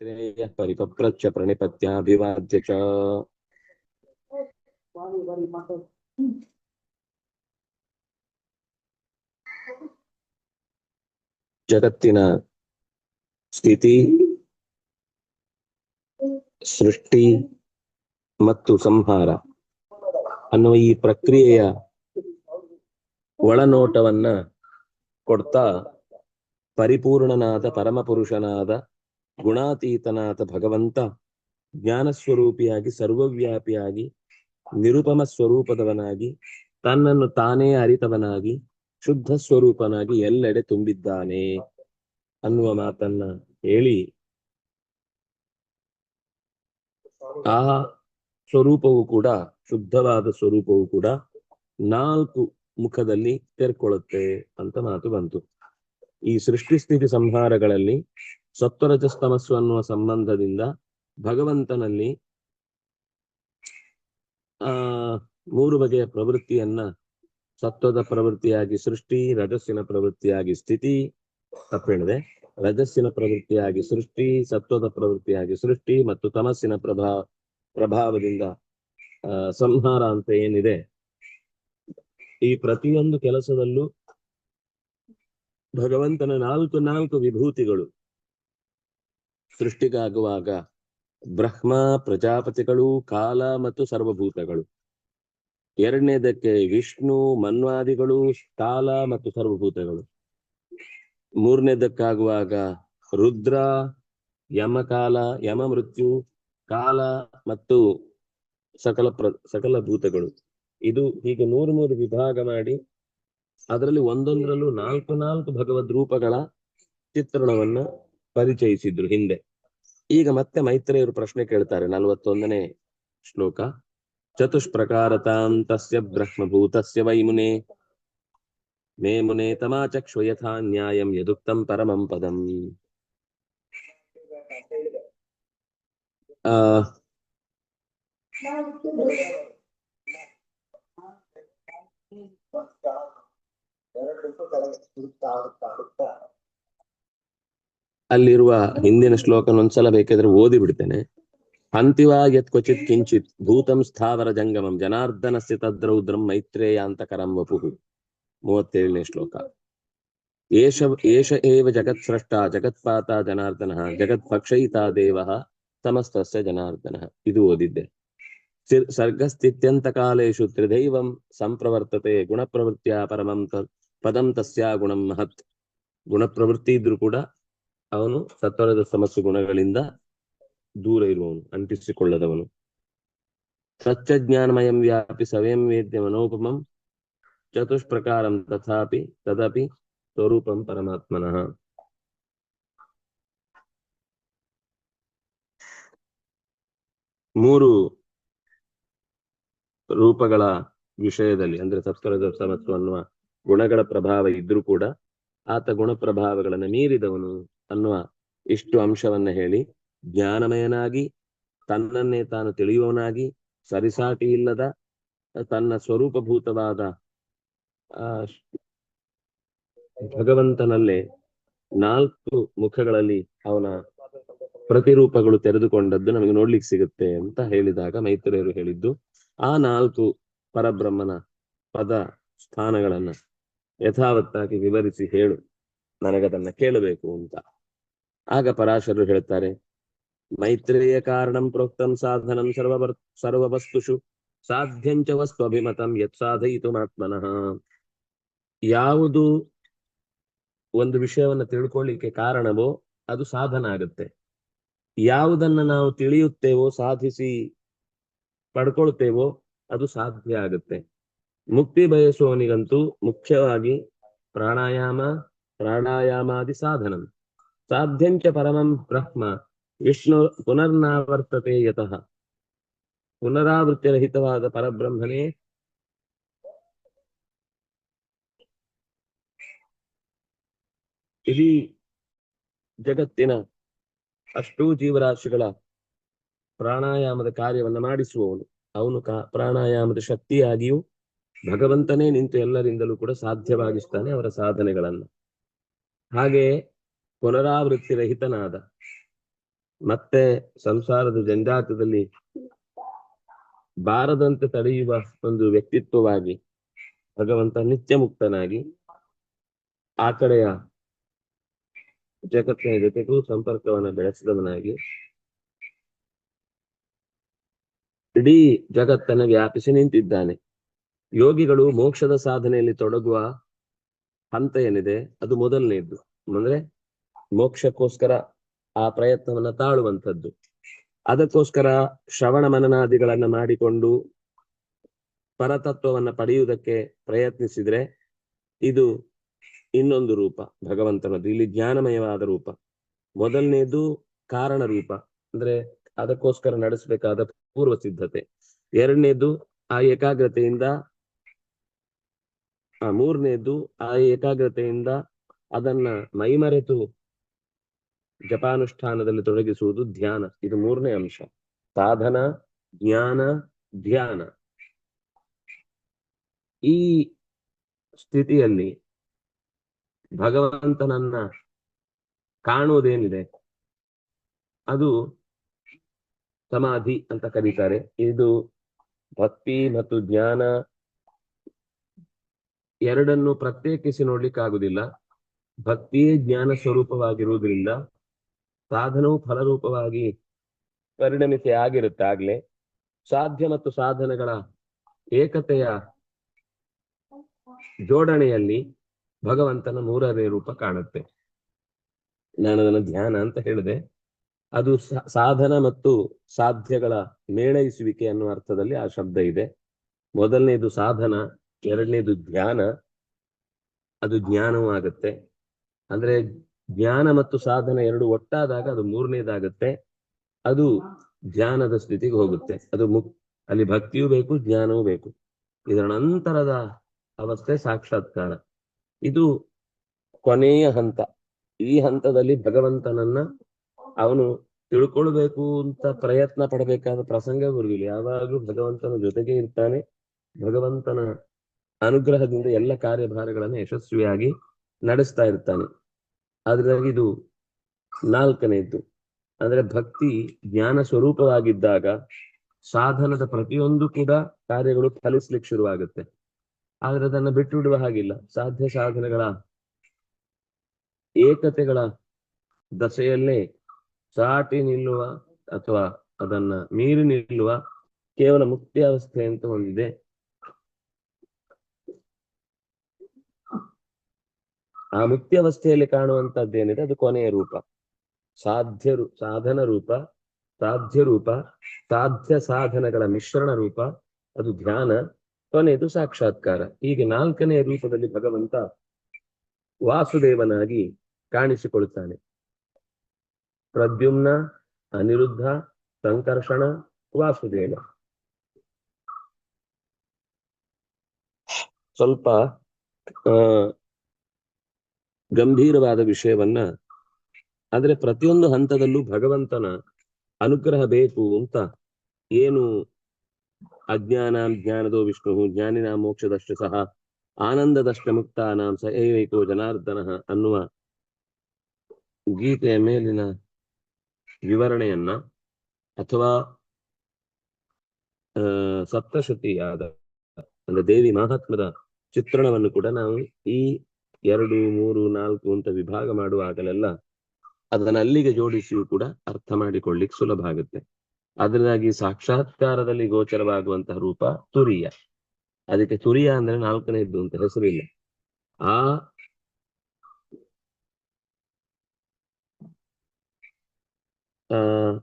ಮೈತ್ರೇಯ ಪರಿಪಪ್ರಚ್ಛ ಪ್ರಣಿಪತ್ಯಾಭಿವಾದ್ಯ ಚ ಜಗತ್ತಿನ ಸ್ಥಿತಿ ಸೃಷ್ಟಿ ಮತ್ತು ಸಂಹಾರ ಅನ್ನುವ ಈ ಪ್ರಕ್ರಿಯೆಯ ಒಳನೋಟವನ್ನ ಕೊಡ್ತಾ ಪರಿಪೂರ್ಣನಾದ ಪರಮಪುರುಷನಾದ ಗುಣಾತೀತನಾದ ಭಗವಂತ ಜ್ಞಾನ ಸ್ವರೂಪಿಯಾಗಿ ಸರ್ವವ್ಯಾಪಿಯಾಗಿ, ನಿರುಪಮ ಸ್ವರೂಪದವನಾಗಿ, ತನ್ನನ್ನು ತಾನೇ ಅರಿತವನಾಗಿ, ಶುದ್ಧ ಸ್ವರೂಪನಾಗಿ ಎಲ್ಲೆಡೆ ತುಂಬಿದ್ದಾನೆ ಅನ್ನುವ ಮಾತನ್ನ ಹೇಳಿ. ಆ ಸ್ವರೂಪವು ಕೂಡ, ಶುದ್ಧವಾದ ಸ್ವರೂಪವು ಕೂಡ ನಾಲ್ಕು ಮುಖದಲ್ಲಿ ತೆರ್ಕೊಳ್ಳುತ್ತೆ ಅಂತ ಮಾತು ಬಂತು. ಈ ಸೃಷ್ಟಿ ಸ್ಥಿತಿ ಸಂಹಾರಗಳಲ್ಲಿ ಸತ್ವರಜಸ್ತಮಸ್ಸು ಅನ್ನುವ ಸಂಬಂಧದಿಂದ ಭಗವಂತನಲ್ಲಿ, ಆ, ಮೂರು ಬಗೆಯ ಪ್ರವೃತ್ತಿಯನ್ನ, ಸತ್ವದ ಪ್ರವೃತ್ತಿಯಾಗಿ ಸೃಷ್ಟಿ, ರಜಸ್ಸಿನ ಪ್ರವೃತ್ತಿಯಾಗಿ ಸ್ಥಿತಿ ತಪ್ಪೇಳಿದೆ ರಜಸ್ಸಿನ ಪ್ರವೃತ್ತಿಯಾಗಿ ಸೃಷ್ಟಿ, ಸತ್ವದ ಪ್ರವೃತ್ತಿಯಾಗಿ ಸೃಷ್ಟಿ ಮತ್ತು ತಮಸ್ಸಿನ ಪ್ರಭಾ, ಪ್ರಭಾವದಿಂದ ಸಂಹಾರ ಅಂತ ಏನಿದೆ? ಈ ಪ್ರತಿಯೊಂದು ಕೆಲಸದಲ್ಲೂ ಭಗವಂತನ ನಾಲ್ಕು ನಾಲ್ಕು ವಿಭೂತಿಗಳು. ಸೃಷ್ಟಿಗಾಗುವಾಗ ಬ್ರಹ್ಮ, ಪ್ರಜಾಪತಿಗಳು, ಕಾಲ ಮತ್ತು ಸರ್ವಭೂತಗಳು. ಎರಡನೇದಕ್ಕೆ ವಿಷ್ಣು, ಮನ್ವಾದಿಗಳು, ಕಾಲ ಮತ್ತು ಸರ್ವಭೂತಗಳು. ಮೂರನೇದಕ್ಕಾಗುವಾಗ ರುದ್ರ, ಯಮಕಾಲ ಯಮ ಮೃತ್ಯು ಕಾಲ ಮತ್ತು ಸಕಲ ಪ್ರ, ಸಕಲ ಭೂತಗಳು. ಇದು ಹೀಗೆ ಮೂರು ಮೂರು ವಿಭಾಗ ಮಾಡಿ ಅದರಲ್ಲಿ ಒಂದೊಂದರಲ್ಲೂ ನಾಲ್ಕು ನಾಲ್ಕು ಭಗವದ್ ರೂಪಗಳ ಚಿತ್ರಣವನ್ನ ಪರಿಚಯಿಸಿದ್ರು ಹಿಂದೆ. ಈಗ ಮತ್ತೆ ಮೈತ್ರೇಯರು ಪ್ರಶ್ನೆ ಕೇಳ್ತಾರೆ ನಲವತ್ತೊಂದನೇ ಶ್ಲೋಕ. ಚತುಷ್ಪ್ರಕಾರತಾಂ ತಸ್ಯ ಬ್ರಹ್ಮಭೂತಸ್ಯ ವೈ ಮುನೆ. ಮೇ ಮುನೆ ತಮಾಚಕ್ಷು ಯಥಾ ನ್ಯಾಯಂ ಯದುಕ್ತಂ ಪರಮಂ ಪದಂ. ಆ ಅಲ್ಲಿರುವ ಹಿಂದಿನ ಶ್ಲೋಕನ ಒಂದ್ಸಲ ಬೇಕಾದ್ರೆ ಓದಿ ಬಿಡ್ತೇನೆ. ಅಂತಿವ ಯತ್ ಕ್ವಚಿತ್ ಕಿಂಚಿತ್ ಭೂತಂ ಸ್ಥಾವರ ಜಂಗಮಂ ಜನಾರ್ದನಸ್ಯ ತದ್ರೌದ್ರಂ ಮೈತ್ರೇಯಾಂತಕರಂ ವಪು ಮೂವತ್ತೇಳನೇ ಶ್ಲೋಕ. ಏಷ ಏಷ ಏವ ಜಗತ್ ಸ್ರಷ್ಟ ಜಗತ್ಪಾತ ಜನಾರ್ದನಃ ಜಗತ್ ಪಕ್ಷಯಿತ ದೇವಃ ಸಮಸ್ತಸ್ಯ ಜನಾರ್ದನಃ. ಇದು ಓದಿದ್ದೆ. ಸಿರ್- ಸರ್ಗಸ್ಥಿತ್ಯಂತ ಕಾಲೇಶು ತ್ರಿದೈವಂ ಸಂಪ್ರವರ್ತತೆ ಗುಣಪ್ರವೃತ್ತಿಯ ಪರಮಂ ಪದಂ ತಸ್ಯಾ ಗುಣಂ ಮಹತ್. ಗುಣಪ್ರವೃತ್ತಿ ಇದ್ರೂ ಕೂಡ ಅವನು ಸತ್ವರದ ಸಮಸ್ಯೆ ಗುಣಗಳಿಂದ ದೂರ ಇರುವವನು, ಅಂಟಿಸಿಕೊಳ್ಳದವನು. ಸತ್ಯಜ್ಞಾನಮಯಂ ವ್ಯಾಪಿ ಸವಯಂ ವೇದ್ಯ ಮನೋಪಮಂ ಚತುಷ್ಪ್ರಕಾರಂ ತಥಾಪಿ ತದಪಿ ಸ್ವರೂಪಂ ಪರಮಾತ್ಮನಃ. ಮೂರು ರೂಪಗಳ ವಿಷಯದಲ್ಲಿ, ಅಂದ್ರೆ ಸತ್ವರದ ಸಮತ್ವ ಅನ್ನುವ ಗುಣಗಳ ಪ್ರಭಾವ ಇದ್ರೂ ಕೂಡ ಆತ ಗುಣ ಪ್ರಭಾವಗಳನ್ನ ಮೀರಿದವನು ಅನ್ನುವ ಇಷ್ಟು ಅಂಶವನ್ನ ಹೇಳಿ, ಜ್ಞಾನಮಯನಾಗಿ, ತನ್ನನ್ನೇ ತಾನು ತಿಳಿಯುವವನಾಗಿ ಸರಿಸಾಟಿ ಇಲ್ಲದ ತನ್ನ ಸ್ವರೂಪಭೂತವಾದ ಭಗವಂತನಲ್ಲೇ ನಾಲ್ಕು ಮುಖಗಳಲ್ಲಿ ಅವನ ಪ್ರತಿರೂಪಗಳು ತೆರೆದುಕೊಂಡದ್ದು ನಮಗೆ ನೋಡ್ಲಿಕ್ಕೆ ಸಿಗುತ್ತೆ ಅಂತ ಹೇಳಿದಾಗ ಮೈತ್ರಿಯರು ಹೇಳಿದ್ದು, ಆ ನಾಲ್ಕು ಪರಬ್ರಹ್ಮನ ಪದ ಸ್ಥಾನಗಳನ್ನ ಯಥಾವತ್ತಾಗಿ ವಿವರಿಸಿ ಹೇಳು. ನನಗದನ್ನ ಕೇಳಬೇಕು ಅಂತ. ಆಗ ಪರಾಶರರು ಹೇಳ್ತಾರೆ, ಮೈತ್ರೇಯ ಕಾರಣಂ ಪ್ರೋಕ್ತಂ ಸಾಧನಂ ಸರ್ವ ಸರ್ವವಸ್ತುಷು, ಸಾಧ್ಯಂಚ ವಸ್ತು ಅಭಿಮತಂ ಯತ್ ಸಾಧಯಿತು ಮಾತ್ಮನಃ ಯಾವುದು ಒಂದು ವಿಷಯವನ್ನ ತಿಳ್ಕೊಳ್ಳಿಕ್ಕೆ ಕಾರಣವೋ ಅದು ಸಾಧನ ಆಗುತ್ತೆ. ಯಾವುದನ್ನ ನಾವು ತಿಳಿಯುತ್ತೇವೋ, ಸಾಧಿಸಿ ಪಡ್ಕೊಳ್ತೇವೋ ಅದು ಸಾಧ್ಯ ಆಗುತ್ತೆ. ಮುಕ್ತಿ ಬಯಸುವವನಿಗಂತೂ ಮುಖ್ಯವಾಗಿ ಪ್ರಾಣಾಯಾಮ, ಪ್ರಾಣಾಯಾಮಾದಿ ಸಾಧನಂ. ಸಾಧ್ಯಂಚ ಪರಮಂ ಬ್ರಹ್ಮ ವಿಷ್ಣು ಪುನರ್ನಾವರ್ತತೆ ಯತಃ ಪುನರಾವೃತ್ತಿರಹಿತವಾದ ಪರಬ್ರಹ್ಮನೇ ಇಡೀ ಜಗತ್ತಿನ ಅಷ್ಟೂ ಜೀವರಾಶಿಗಳ ಪ್ರಾಣಾಯಾಮದ ಕಾರ್ಯವನ್ನು ಮಾಡಿಸುವವನು. ಅವನು ಪ್ರಾಣಾಯಾಮದ ಶಕ್ತಿಯಾಗಿಯೂ ಭಗವಂತನೇ ನಿಂತು ಎಲ್ಲರಿಂದಲೂ ಕೂಡ ಸಾಧ್ಯವಾಗಿಸ್ತಾನೆ ಅವರ ಸಾಧನೆಗಳನ್ನು. ಹಾಗೆ ಪುನರಾವೃತ್ತಿ ರಹಿತನಾದ ಮತ್ತೆ ಸಂಸಾರದ ಜಂಜಾಟದಲ್ಲಿ ಬಾರದಂತೆ ತಡೆಯುವ ಒಂದು ವ್ಯಕ್ತಿತ್ವವಾಗಿ ಭಗವಂತ ನಿತ್ಯ ಮುಕ್ತನಾಗಿ ಆ ಕಡೆಯ ಜಗತ್ತಿನ ಜೊತೆಗೂ ಸಂಪರ್ಕವನ್ನು ಬೆಳೆಸಿದವನಾಗಿ ಇಡೀ ಜಗತ್ತನ್ನು ವ್ಯಾಪಿಸಿ ನಿಂತಿದ್ದಾನೆ. ಯೋಗಿಗಳು ಮೋಕ್ಷದ ಸಾಧನೆಯಲ್ಲಿ ತೊಡಗುವ ಹಂತ ಏನಿದೆ? ಅದು ಮೊದಲನೇದ್ದು. ಅಂದ್ರೆ ಮೋಕ್ಷಕ್ಕೋಸ್ಕರ ಆ ಪ್ರಯತ್ನವನ್ನ ತಾಳುವಂಥದ್ದು. ಅದಕ್ಕೋಸ್ಕರ ಶ್ರವಣ ಮನನಾದಿಗಳನ್ನ ಮಾಡಿಕೊಂಡು ಪರತತ್ವವನ್ನ ಪಡೆಯುವುದಕ್ಕೆ ಪ್ರಯತ್ನಿಸಿದ್ರೆ ಇದು ಇನ್ನೊಂದು ರೂಪ, ಭಗವಂತನದ್ದು. ಇಲ್ಲಿ ಜ್ಞಾನಮಯವಾದ ರೂಪ. ಮೊದಲನೇದು ಕಾರಣ ರೂಪ. ಅಂದ್ರೆ ಅದಕ್ಕೋಸ್ಕರ ನಡೆಸಬೇಕಾದ ಪೂರ್ವ ಸಿದ್ಧತೆ. ಎರಡನೇದು ಆ ಏಕಾಗ್ರತೆಯಿಂದ, ಆ ಮೂರನೇದು ಆ ಏಕಾಗ್ರತೆಯಿಂದ ಅದನ್ನ ಮೈಮರೆತು ಜಪಾನುಷ್ಠಾನದಲ್ಲಿ ತೊಡಗಿಸುವುದು ಧ್ಯಾನ. ಇದು ಮೂರನೇ ಅಂಶ. ಸಾಧನ, ಜ್ಞಾನ, ಧ್ಯಾನ. ಈ ಸ್ಥಿತಿಯಲ್ಲಿ ಭಗವಂತನನ್ನ ಕಾಣುವುದೇನಿದೆ? ಅದು ಸಮಾಧಿ ಅಂತ ಕರೀತಾರೆ. ಇದು ಭಕ್ತಿ ಮತ್ತು ಜ್ಞಾನ ಎರಡನ್ನು ಪ್ರತ್ಯೇಕಿಸಿ ನೋಡ್ಲಿಕ್ಕಾಗುದಿಲ್ಲ. ಭಕ್ತಿಯೇ ಜ್ಞಾನ ಸ್ವರೂಪವಾಗಿರುವುದರಿಂದ ಸಾಧನವು ಫಲರೂಪವಾಗಿ ಪರಿಣಮಿಸಿ ಆಗಿರುತ್ತೆ ಆಗ್ಲೇ ಸಾಧ್ಯ ಮತ್ತು ಸಾಧನಗಳ ಏಕತೆಯ ಜೋಡಣೆಯಲ್ಲಿ ಭಗವಂತನ ಮೂರನೇ ರೂಪ ಕಾಣುತ್ತೆ. ನಾನು ಅದನ್ನು ಧ್ಯಾನ ಅಂತ ಹೇಳಿದೆ. ಅದು ಸಾಧನ ಮತ್ತು ಸಾಧ್ಯಗಳ ಮೇಳೈಸುವಿಕೆ ಅನ್ನುವ ಅರ್ಥದಲ್ಲಿ ಆ ಶಬ್ದ ಇದೆ. ಮೊದಲನೇದು ಸಾಧನ, ಎರಡನೇದು ಧ್ಯಾನ. ಅದು ಜ್ಞಾನವೂ ಆಗುತ್ತೆ. ಅಂದ್ರೆ ಜ್ಞಾನ ಮತ್ತು ಸಾಧನ ಎರಡು ಒಟ್ಟಾದಾಗ ಅದು ಮೂರನೇದಾಗುತ್ತೆ. ಅದು ಧ್ಯಾನದ ಸ್ಥಿತಿಗೆ ಹೋಗುತ್ತೆ. ಅದು ಮುಕ್ ಅಲ್ಲಿ ಭಕ್ತಿಯೂ ಬೇಕು, ಜ್ಞಾನವೂ ಬೇಕು. ಇದರ ನಂತರದ ಅವಸ್ಥೆ ಸಾಕ್ಷಾತ್ಕಾರ. ಇದು ಕೊನೆಯ ಹಂತ. ಈ ಹಂತದಲ್ಲಿ ಭಗವಂತನನ್ನ ಅವನು ತಿಳ್ಕೊಳ್ಬೇಕು ಅಂತ ಪ್ರಯತ್ನ ಪಡಬೇಕಾದ ಪ್ರಸಂಗ ಬರುವುದಿಲ್ಲ ಯಾವಾಗಲೂ ಭಗವಂತನ ಜೊತೆಗೆ ಇರ್ತಾನೆ. ಭಗವಂತನ ಅನುಗ್ರಹದಿಂದ ಎಲ್ಲ ಕಾರ್ಯಭಾರಗಳನ್ನು ಯಶಸ್ವಿಯಾಗಿ ನಡೆಸ್ತಾ ಇರ್ತಾನೆ. ಆದ್ರಾಗಿ ಇದು ನಾಲ್ಕನೆಯದ್ದು. ಅಂದ್ರೆ ಭಕ್ತಿ ಜ್ಞಾನ ಸ್ವರೂಪವಾಗಿದ್ದಾಗ ಸಾಧನದ ಪ್ರತಿಯೊಂದು ಕೂಡ ಕಾರ್ಯಗಳು ಫಲಿಸ್ಲಿಕ್ಕೆ ಶುರುವಾಗುತ್ತೆ. ಆದ್ರೆ ಅದನ್ನ ಬಿಟ್ಟು ಬಿಡುವ ಹಾಗಿಲ್ಲ. ಸಾಧ್ಯ ಸಾಧನಗಳ ಏಕತೆಗಳ ದಶೆಯಲ್ಲೇ ಸಾಟಿ ನಿಲ್ಲುವ ಅಥವಾ ಅದನ್ನ ಮೀರಿ ನಿಲ್ಲುವ ಕೇವಲ ಮುಕ್ತಿ ಅವಸ್ಥೆ ಅಂತ ಒಂದಿದೆ. ಆ ಮುಕ್ತಿ ಅವಸ್ಥೆಯಲ್ಲಿ ಕಾಣುವಂತದ್ದೇನಿದೆ ಅದು ಕೊನೆಯ ರೂಪ. ಸಾಧ್ಯ ಸಾಧನ ರೂಪ, ಸಾಧ್ಯ ರೂಪ, ಸಾಧ್ಯ ಸಾಧನಗಳ ಮಿಶ್ರಣ ರೂಪ, ಅದು ಧ್ಯಾನ. ಕೊನೆಯದು ಸಾಕ್ಷಾತ್ಕಾರ. ಹೀಗೆ ನಾಲ್ಕನೆಯ ರೂಪದಲ್ಲಿ ಭಗವಂತ ವಾಸುದೇವನಾಗಿ ಕಾಣಿಸಿಕೊಳ್ತಾನೆ ಪ್ರದ್ಯುಮ್ನ, ಅನಿರುದ್ಧ, ಸಂಕರ್ಷಣ, ವಾಸುದೇವ. ಸ್ವಲ್ಪ, ಆ ಗಂಭೀರವಾದ ವಿಷಯವನ್ನ ಆದ್ರೆ ಪ್ರತಿಯೊಂದು ಹಂತದಲ್ಲೂ ಭಗವಂತನ ಅನುಗ್ರಹ ಬೇಕು ಅಂತ ಏನು ಅಜ್ಞಾನ ಜ್ಞಾನದೋ ವಿಷ್ಣು, ಜ್ಞಾನಿನ ಮೋಕ್ಷದಷ್ಟು ಸಹ, ಆನಂದದಷ್ಟ ಮುಕ್ತಾನಾಂ ಸ ಏಕೋ ಜನಾರ್ದನ ಅನ್ನುವ ಗೀತೆಯ ಮೇಲಿನ ವಿವರಣೆಯನ್ನ ಅಥವಾ ಸಪ್ತಶತಿಯಾದ ಅಂದ್ರೆ ದೇವಿ ಮಹಾತ್ಮದ ಚಿತ್ರಣವನ್ನು ಕೂಡ ನಾವು ಈ ಎರಡು, ಮೂರು, ನಾಲ್ಕು ಅಂತ ವಿಭಾಗ ಮಾಡುವಾಗಲೆಲ್ಲ ಅದನ್ನ ಅಲ್ಲಿಗೆ ಜೋಡಿಸಿಯೂ ಕೂಡ ಅರ್ಥ ಮಾಡಿಕೊಳ್ಳಿಕ್ ಸುಲಭ ಆಗುತ್ತೆ. ಅದರಿಂದಾಗಿ ಸಾಕ್ಷಾತ್ಕಾರದಲ್ಲಿ ಗೋಚರವಾಗುವಂತಹ ರೂಪ ತುರಿಯ. ಅದಕ್ಕೆ ತುರಿಯ ಅಂದ್ರೆ ನಾಲ್ಕನೇದ್ದು ಅಂತ ಹೆಸರಿಲ್ಲ. ಇಲ್ಲ ಆ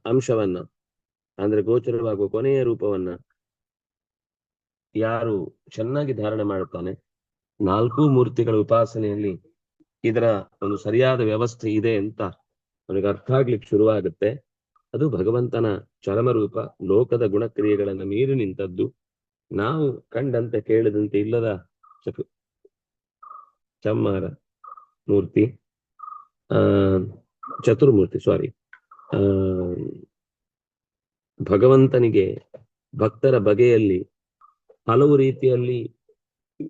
ಅಂಶವನ್ನ ಅಂದ್ರೆ ಗೋಚರವಾಗುವ ಕೊನೆಯ ರೂಪವನ್ನ ಯಾರು ಚೆನ್ನಾಗಿ ಧಾರಣೆ ಮಾಡುತ್ತಾನೆ ನಾಲ್ಕು ಮೂರ್ತಿಗಳ ಉಪಾಸನೆಯಲ್ಲಿ ಇದರ ಒಂದು ಸರಿಯಾದ ವ್ಯವಸ್ಥೆ ಇದೆ ಅಂತ ಅವನಿಗೆ ಅರ್ಥ ಆಗ್ಲಿಕ್ಕೆ ಶುರುವಾಗುತ್ತೆ. ಅದು ಭಗವಂತನ ಚರಮರೂಪ, ಲೋಕದ ಗುಣಕ್ರಿಯೆಗಳನ್ನ ಮೀರಿ ನಿಂತದ್ದು. ನಾವು ಕಂಡಂತೆ ಕೇಳಿದಂತೆ ಇಲ್ಲದ ಚಮ್ಮಾರ ಮೂರ್ತಿ, ಆ, ಚತುರ್ಮೂರ್ತಿ ಸಾರಿ ಆ, ಭಗವಂತನಿಗೆ ಭಕ್ತರ ಬಗೆಯಲ್ಲಿ ಹಲವು ರೀತಿಯಲ್ಲಿ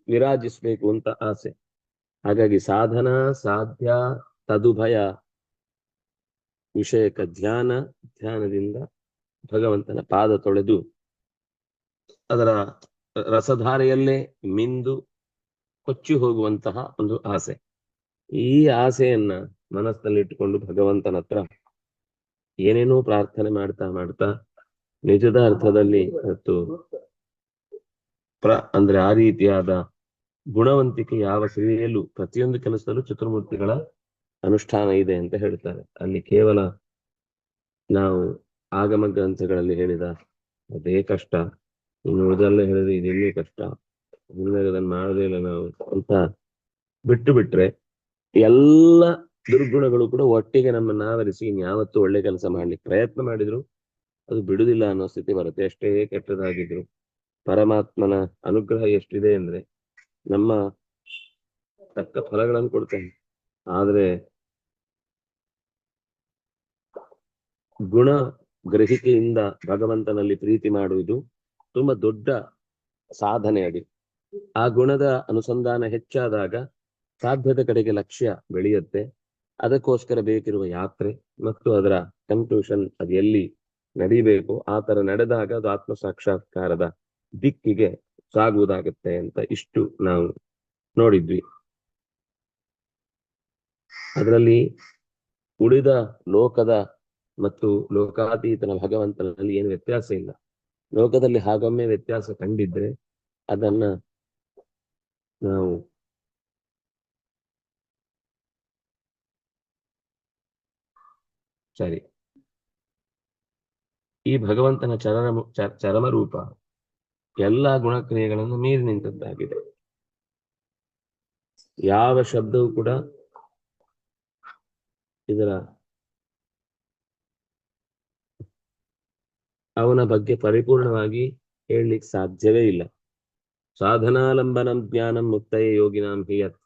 ವಿರಾಜಿಸ್ಬೇಕು ಅಂತ ಆಸೆ. ಹಾಗಾಗಿ ಸಾಧನ ಸಾಧ್ಯ ತದುಭಯ ವಿಷಯಕ ಧ್ಯಾನ, ಧ್ಯಾನದಿಂದ ಭಗವಂತನ ಪಾದ ತೊಳೆದು ಅದರ ರಸಧಾರೆಯಲ್ಲೇ ಮಿಂದು ಕೊಚ್ಚಿ ಹೋಗುವಂತಹ ಒಂದು ಆಸೆ. ಈ ಆಸೆಯನ್ನ ಮನಸ್ಸಿನಲ್ಲಿಟ್ಟುಕೊಂಡು ಭಗವಂತನ ಹತ್ರ ಏನೇನೋ ಪ್ರಾರ್ಥನೆ ಮಾಡ್ತಾ ಮಾಡ್ತಾ ನಿಜದ ಅರ್ಥದಲ್ಲಿ ಮತ್ತು ಪ್ರ, ಅಂದ್ರೆ ಆ ರೀತಿಯಾದ ಗುಣವಂತಿಕೆ ಯಾವ ಕ್ರಿಯೆಯಲ್ಲೂ ಪ್ರತಿಯೊಂದು ಕೆಲಸದಲ್ಲೂ ಚತುರ್ಮೂರ್ತಿಗಳ ಅನುಷ್ಠಾನ ಇದೆ ಅಂತ ಹೇಳ್ತಾರೆ. ಅಲ್ಲಿ ಕೇವಲ ನಾವು ಆಗಮ ಗ್ರಂಥಗಳಲ್ಲಿ ಹೇಳಿದ ಅದೇ ಕಷ್ಟ. ಇನ್ನು ಉಳಿದಲ್ಲ ಹೇಳಿದ್ರೆ ಇದು ಕಷ್ಟ. ಅದನ್ನ ಮಾಡೋದೇ ಇಲ್ಲ ನಾವು ಅಂತ ಬಿಟ್ಟು ಬಿಟ್ರೆ ಎಲ್ಲ ದುರ್ಗುಣಗಳು ಕೂಡ ಒಟ್ಟಿಗೆ ನಮ್ಮನ್ನ ಆವರಿಸಿ ಇನ್ಯಾವತ್ತೂ ಒಳ್ಳೆ ಕೆಲಸ ಮಾಡ್ಲಿಕ್ಕೆ ಪ್ರಯತ್ನ ಮಾಡಿದ್ರು ಅದು ಬಿಡುದಿಲ್ಲ ಅನ್ನೋ ಸ್ಥಿತಿ ಬರುತ್ತೆ. ಅಷ್ಟೇ ಕೆಟ್ಟದಾಗಿದ್ರು. ಪರಮಾತ್ಮನ ಅನುಗ್ರಹ ಎಷ್ಟಿದೆ ಅಂದ್ರೆ ನಮ್ಮ ತಕ್ಕ ಫಲಗಳನ್ನು ಕೊಡ್ತಾನೆ. ಆದ್ರೆ ಗುಣ ಗ್ರಹಿಕೆಯಿಂದ ಭಗವಂತನಲ್ಲಿ ಪ್ರೀತಿ ಮಾಡುವುದು ತುಂಬಾ ದೊಡ್ಡ ಸಾಧನೆ ಅದು. ಆ ಗುಣದ ಅನುಸಂಧಾನ ಹೆಚ್ಚಾದಾಗ ಸಾಧ್ಯದ ಕಡೆಗೆ ಲಕ್ಷ್ಯ ಬೆಳೆಯುತ್ತೆ. ಅದಕ್ಕೋಸ್ಕರ ಬೇಕಿರುವ ಯಾತ್ರೆ ಮತ್ತು ಅದರ ಕನ್ಕ್ಲೂಷನ್ ಅದು ಎಲ್ಲಿ ನಡಿಬೇಕು, ಆ ತರ ನಡೆದಾಗ ಅದು ಆತ್ಮ ಸಾಕ್ಷಾತ್ಕಾರದ ದಿಕ್ಕಿಗೆ ಸಾಗುವುದಾಗುತ್ತೆ ಅಂತ ಇಷ್ಟು ನಾವು ನೋಡಿದ್ವಿ. ಅದರಲ್ಲಿ ಉಳಿದ ಲೋಕದ ಮತ್ತು ಲೋಕಾತೀತನ ಭಗವಂತನಲ್ಲಿ ಏನು ವ್ಯತ್ಯಾಸ ಇಲ್ಲ. ಲೋಕದಲ್ಲಿ ಹಾಗೊಮ್ಮೆ ವ್ಯತ್ಯಾಸ ಕಂಡಿದ್ರೆ ಅದನ್ನ ನಾವು ಸರಿ. ಈ ಭಗವಂತನ ಚರಣ ಚರಮ ರೂಪ ಎಲ್ಲಾ ಗುಣಕ್ರಿಯೆಗಳನ್ನು ಮೀರಿ ನಿಂತದ್ದಾಗಿದೆ. ಯಾವ ಶಬ್ದವೂ ಕೂಡ ಇದರ ಅವನ ಬಗ್ಗೆ ಪರಿಪೂರ್ಣವಾಗಿ ಹೇಳಲಿಕ್ಕೆ ಸಾಧ್ಯವೇ ಇಲ್ಲ. ಸಾಧನಾಲಂಬನಂ ಜ್ಞಾನಂ ಮುಕ್ತಯ ಯೋಗಿನಾಂ ಹಿಯತ್.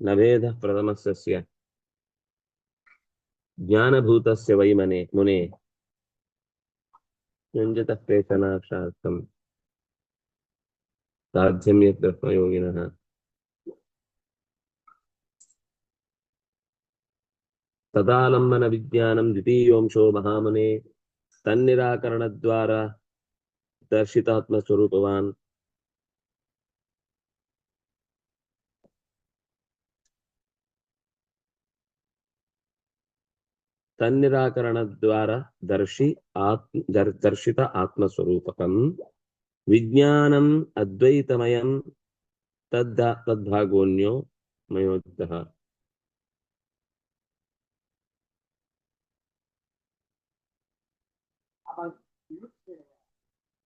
ನಭೇದ ಪ್ರಥಮಸ್ಯ ಜ್ಞಾನಭೂತಸ್ಯ ವೈಮನೆ ಮುನೆ ಯುಂಜತ साध्यम ये यत् ब्रह्मयोगिनः तदालम्बनविज्ञानं द्वितीयोऽंशो महामने तन्निराकरण द्वारा दर्शितात्म स्वरूपवान तन्निराकरण द्वारा दर्शी आत्म दर्शित आत्मस्वरूपकम्। ವಿಜ್ಞಾನಂ ಅದ್ವೈತಮಯಂ ತದ್ದ ತದ್ಭಾಗೋನ್ಯೋ ಮಯೋಕ್ತಃ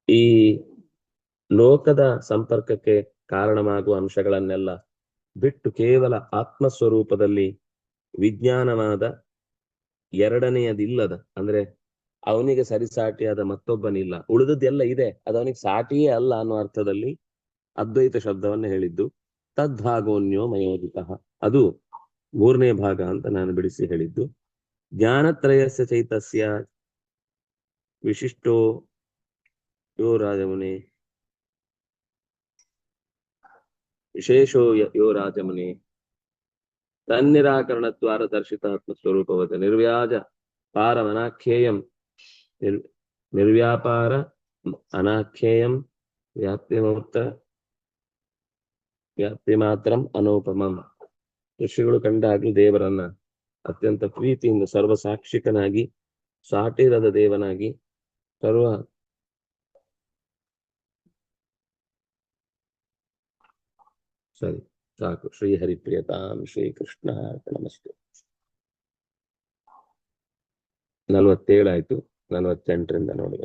ಈ ಲೋಕದ ಸಂಪರ್ಕಕ್ಕೆ ಕಾರಣವಾಗುವ ಅಂಶಗಳನ್ನೆಲ್ಲ ಬಿಟ್ಟು ಕೇವಲ ಆತ್ಮಸ್ವರೂಪದಲ್ಲಿ ವಿಜ್ಞಾನವಾದ ಎರಡನೆಯದಿಲ್ಲದ ಅಂದ್ರೆ ಅವನಿಗೆ ಸರಿಸಾಟಿಯಾದ ಮತ್ತೊಬ್ಬನಿಲ್ಲ. ಉಳಿದದ್ದೆಲ್ಲ ಇದೆ. ಅದು ಅವನಿಗೆ ಸಾಟಿಯೇ ಅಲ್ಲ ಅನ್ನೋ ಅರ್ಥದಲ್ಲಿ ಅದ್ವೈತ ಶಬ್ದವನ್ನು ಹೇಳಿದ್ದು. ತದ್ಭಾಗೋನ್ಯೋ ಮಯೋದಿತ ಅದು ಮೂರನೇ ಭಾಗ ಅಂತ ನಾನು ಬಿಡಿಸಿ ಹೇಳಿದ್ದು. ಜ್ಞಾನತ್ರಯಸ್ಯ ಚೈತಸ್ಯ ವಿಶಿಷ್ಟೋ ಯೋ ರಾಜಮುನಿ. ವಿಶೇಷೋ ಯ- ರಾಜಮುನಿ. ತನ್ನಿರಾಕರಣ ದ್ವಾರದರ್ಶಿತ ಆತ್ಮಸ್ವರೂಪವತ ನಿರ್ವ್ಯಾಜ ಪಾರಮನಾಖ್ಯೇಯಂ. ನಿರ್ ನಿರ್ವ್ಯಾಪಾರ ಅನಾಖ್ಯೇಯಂ ವ್ಯಾಪ್ತಿಮೂರ್ತ ವ್ಯಾಪ್ತಿ ಮಾತ್ರಂ ಅನೂಪಮಂ ಋಷಿಗಳು ಕಂಡಾಗ್ಲೂ ದೇವರನ್ನ ಅತ್ಯಂತ ಪ್ರೀತಿಯಿಂದ ಸರ್ವ ಸಾಕ್ಷಿಕನಾಗಿ ಸಾಟಿರದ ದೇವನಾಗಿ, ಸರ್ವ ಸರಿ, ಸಾಕು. ಶ್ರೀ ಹರಿಪ್ರಿಯತಾಂ ಶ್ರೀ ಕೃಷ್ಣ ನಮಸ್ತೆ ನಲ್ವತ್ತೇಳಾಯ್ತು. ನಲವತ್ತೆಂಟರಿಂದ ನೋಡುವ